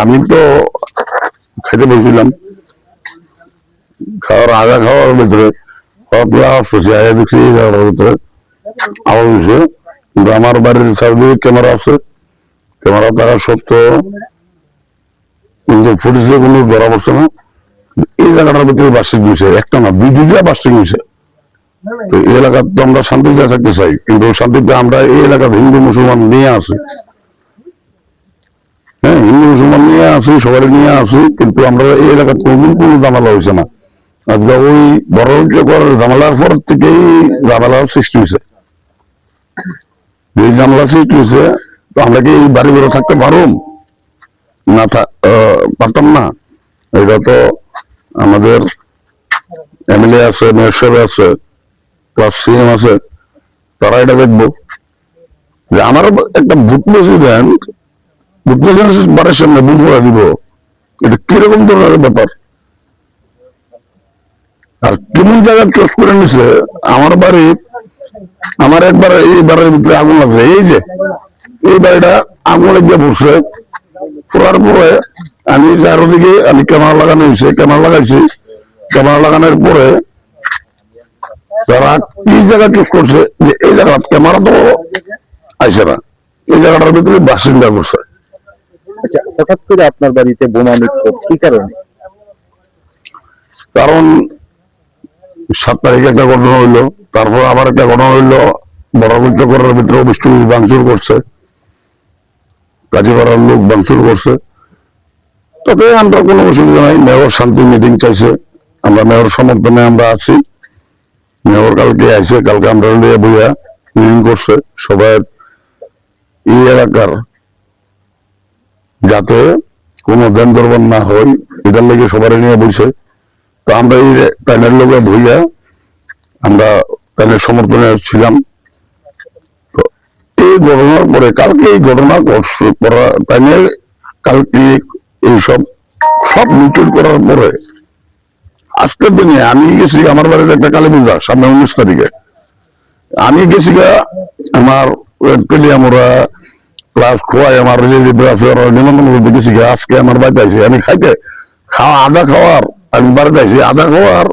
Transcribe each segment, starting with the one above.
আমি তো খেতে বলছিলাম খাওয়ার আগা খাওয়ার ভিতরে খাওয়া দেখছি জায়গাটার ভিতরে। কিন্তু আমার বাড়ির চারদিকে ক্যামেরা আছে। ক্যামেরা থাকা সত্ত্বেও কিন্তু ফুটেজে কোনো ধরা পড়ছে না। এই ভিতরে হয়েছে একটা না হয়েছে তো এই এলাকার তো আমরা শান্তিতে থাকতে চাই, কিন্তু শান্তিতে আমরা এই হিন্দু মুসলমান নিয়ে আছি। হ্যাঁ হিন্দু মুসলমান নিয়ে সবাই নিয়ে কিন্তু আমরা এই এলাকার কোনো ঝামেলা হয়েছে না। আজকে ওই বড় করার ঝামেলার পর থেকেই ঝামেলার সৃষ্টি হয়েছে এই ঝামেলা সৃষ্টি হয়েছে তো আমরা কি বাড়ি ঘরে থাকতে পারুম? না পারতাম না। এটা তো আমাদের এমএলএ আছে, মেয়র আছে প্লাস সিএম আছে তারা এটা দেখব। যে আমার একটা বুথ প্রেসিডেন্ট বুথ প্রেসিডেন্ট বাড়ির সামনে বুথ করে দিব। এটা কীরকম ধরনের ব্যাপার? আর কেমন জায়গা চোখ করে নিছে, আমার বাড়ি, আমার একবার এই বাড়ির ভিতরে আগুন লাগছে। এই যে, এই বাড়িটা আগুন লেগে পড়ছে, পড়ার পরে আমি চারোদিকে আমি ক্যামেরা লাগানো হয়েছে ক্যামেরা লাগাইছি ক্যামেরা লাগানোর পরে তারা কি জায়গা চুজ করছে যে এই জায়গা ক্যামেরা তো আইসে না। এই জায়গাটার ভিতরে বাসিন্দা করছে আচ্ছা হঠাৎ করে আপনার বাড়িতে বোমা নিক্ষেপ কি কারণে? কারণ সাত তারিখে একটা ঘটনা হইল তারপর আবার একটা ঘটনা হইল বড় করার ভিতরে বৃষ্টি ভাঙচুর করছে। কাজীপাড়ার লোক ভাঙচুর করছে। তাতে আমরা কোনো অসুবিধা নাই। মেয়র শান্তি মিটিং চাইছে। আমরা মেয়র সমর্থনে আমরা আছি। মেয়র কালকে আইসে কালকে আমরা বইয়া মিটিং করছে। সবাই এই এলাকার যাতে কোনো দেন দরবার না হয়, এটার লেগে সবাই নিয়ে বইছে। তো আমরা এই তাইনের লোকে ভইয়া আমরা তাইনের সমর্থনে ছিলাম। তো এই ঘটনার পরে, কালকে এই ঘটনা করা তাইনের কালকে এইসব সব মিটুট করার পরে, আজকের দিনে আমি গেছি, আমার বাড়িতে একটা কালী পূজা, সামনে উনিশ তারিখে। আমি গেছি আমার তেলিয়ামোড়া প্লাস খোয়াই, আমার রিলেটিভ আছে নিমন্ত্রণ করতে গেছি আজকে আমার বাড়িতে আইসি আমি খাইতে, খাওয়া, আদা খাওয়ার, আমি বাড়িতে আইসি আদা খাওয়ার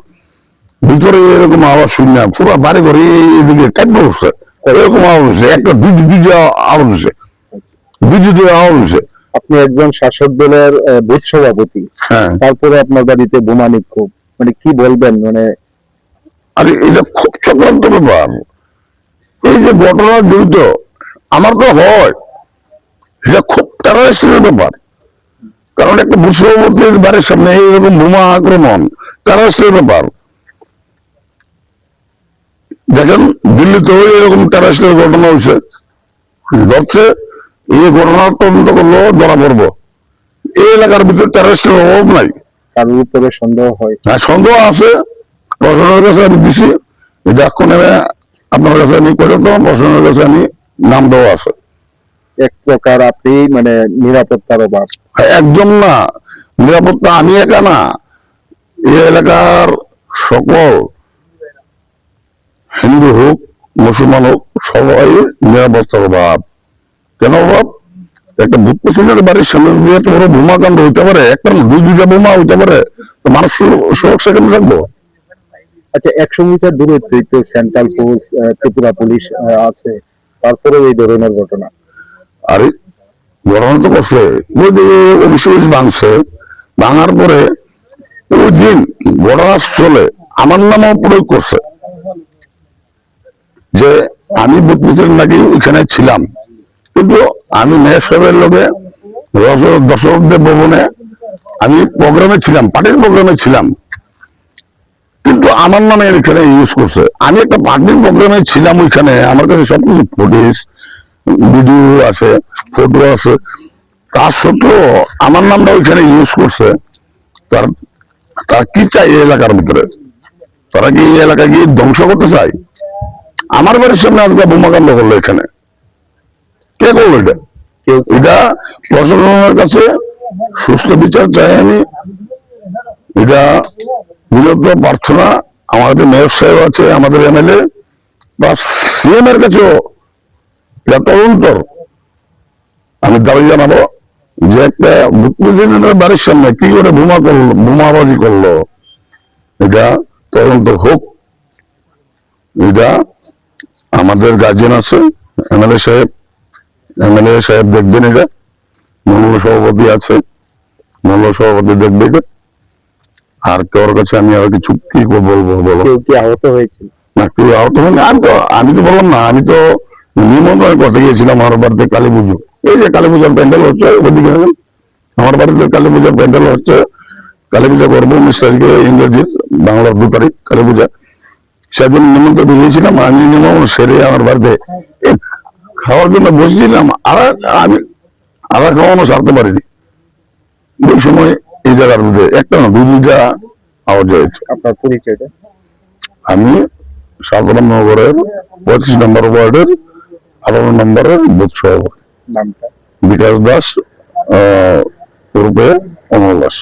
ভিতরে এরকম আওয়াজ শুনি না, পুরো বাড়ি ঘরে এদিকে টাইপ করছে এরকম আওয়াজ হচ্ছে, একটা দুই দুই আওয়াজ হচ্ছে। দুই দুই আওয়াজ হচ্ছে। আপনি একজন শাসক দলের বুথ সভাপতি। হ্যাঁ। তারপরে আপনার বাড়িতে বোমা নিক্ষেপ মানে কি বলবেন? মানে আরে এটা খুব চক্রান্ত ব্যাপার। এই যে ঘটনা জড়িত আমার তো হয় এটা খুব টেরারিস্টের ব্যাপার। কারণ একটা বুসবর্তীর বাড়ির সামনে এইরকম বোমা আক্রমণ টেরারিস্টের ব্যাপার। দেখেন দিল্লিতেও এরকম টেরারিস্টের ঘটনা হয়েছে ধরছে এই ঘটনার তদন্ত করলেও ধরা পড়ব। এই এলাকার ভিতরে টেরারিস্টের অভাব নাই। কারোর উপরে সন্দেহ হয়। হ্যাঁ সন্দেহ আছে। প্রশাসনের কাছে আমি দিছি। এটা এখন আপনার কাছে আমি করে তো প্রশাসনের কাছে আমি নাম দেওয়া আছে। এক প্রকার আপনি মানে নিরাপত্তার অভাব। হ্যাঁ, একদম না। নিরাপত্তা আমি একা না। এই এলাকার সকল হিন্দু হোক মুসলমান হোক সবাই নিরাপত্তার অভাব। কেন অভাব একটা ভূত প্রেসিডেন্টের বাড়ির সামনে এত বড় বোমাকাণ্ড হইতে পারে একটা দুই দুইটা বোমা হইতে পারে তো মানুষ সুরক্ষা কেন থাকব? আচ্ছা একশো মিটার তো সেন্ট্রাল ফোর্স ত্রিপুরা পুলিশ আছে। তারপরে এই ধরনের ঘটনা। আরে ঘটনা তো করছে। ভাঙছে ভাঙার পরে ওই দিন ঘটনাস্থলে আমার নামও প্রয়োগ করছে। যে আমি প্রেসিডেন্ট নাকি ওইখানে ছিলাম। কিন্তু আমি মেয়র সাহেবের লোকে দশরথদেব ভবনে আমি প্রোগ্রামে ছিলাম, পার্টির প্রোগ্রামে ছিলাম। কিন্তু আমার নামে এখানে ইউজ করছে। আমি একটা পার্টির প্রোগ্রামে ছিলাম ওইখানে, আমার কাছে সবকিছু ফুটেজ ভিডিও আছে ফটো আছে। তার সত্ত্বেও আমার নামটা ওইখানে ইউজ করছে। তার, তারা কি চাই এই এলাকার ভিতরে? তারা কি এই এলাকা কি ধ্বংস করতে চায়? আমার বাড়ির সামনে আজকে বোমাকাণ্ড করল এখানে। কে করল এটা এটা প্রশাসনের কাছে সুস্থ বিচার চাই আমি। এটা বিরোধ প্রার্থনা আমাদের মেয়র সাহেব আছে আমাদের এমএলএ। বা সিএম এর কাছেও এটা তদন্ত। আমি দাবি জানাব যে একটা প্রেসিডেন্টের বাড়ির সামনে কি করে বোমা করল বোমাবাজি করল এটা তদন্ত হোক। এটা আমাদের গার্জেন আছে এমএলএ সাহেব। এমএলএ সাহেব দেখবেন এটা? সভাপতি আছে। সভাপতি দেখবে আর কাছে আমি আর কিছু কি বলব বলো? কেউ কি আহত হয়েছিল না কেউ আহত হয়নি। আমি তো আমি তো বললাম না আমি তো নিমন্ত্রণ করতে গিয়েছিলাম আমার বাড়িতে কালী পুজো। এই যে কালী পূজার প্যান্ডেল হচ্ছে ওদিকে আমার বাড়িতে কালী পূজার প্যান্ডেল হচ্ছে। কালী পূজা করব উনিশ তারিখে ইংরেজির বাংলার দু তারিখ কালী পূজা। সেদিন নিমন্ত্রণ দিয়েছিলাম আমি নিমন্ত্রণ সেরে আমার বাড়িতে খাওয়ার জন্য বসেছিলাম আর আমি আধা খাওয়ানো সারতে পারিনি। ওই সময় এই জায়গার মধ্যে একটা না দু দুইটা আওয়াজ হয়েছে। আপনার পরিচয়টা আমি সাধারণ নগরের পঁচিশ নম্বর ওয়ার্ডের আঠারো নম্বরের বুথ সভাপতি। বিকাশ দাস রূপে অমল দাস।